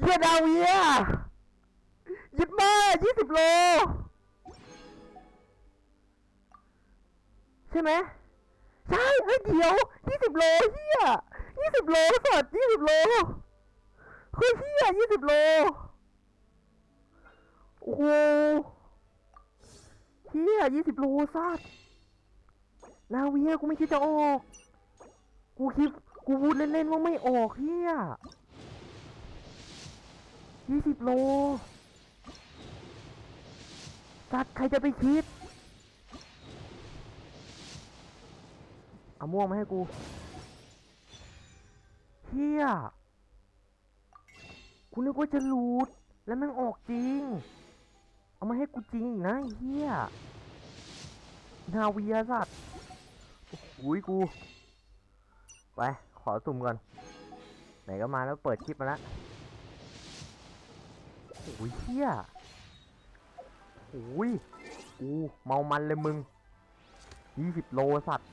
เฮียดาเวียยึดมายี่สิบโล ใช่ไหมใช่เฮ้ยเดี๋ยวยี่สิบโลเฮียยี่สิบโลสัตยี่สิบโลเฮ้ยเฮียยี่สิบโลโอ้โหเฮียยี่สิบโลสัตว์นาเวียกูไม่คิดจะออก กูคิดกูพูดเล่นๆว่าไม่ออกเฮีย ยี่สิบโลสัตว์ใครจะไปคิด เอาม่วงมาให้กูเฮียกูนึกว่าจะหลุด แล้วม่งออกจริง เอามาให้กูจริงอีกนะเฮียนาวีสัตว์โอ้ยกู ไป ขอสุ่มก่อน ไหนก็มาแล้วเปิดคลิปมาแล้ว โอ้ยเฮียโอ้ยกูเมามันเลยมึงยี่สิบโลสัตว์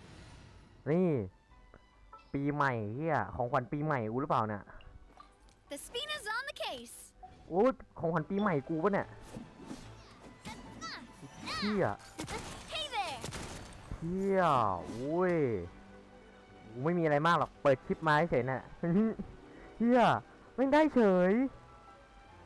นี่ ปีใหม่เฮียของขวัญปีใหม่กูหรือเปล่าเนี่ย The spina's on the case. โอ้ยของขวัญปีใหม่กูปะเนี่ยเฮีย Hey there. เฮียโอ้ยกูไม่มีอะไรมากหรอก เปิดคลิปมาเฉยๆน่ะเฮียไม่งได้เฉย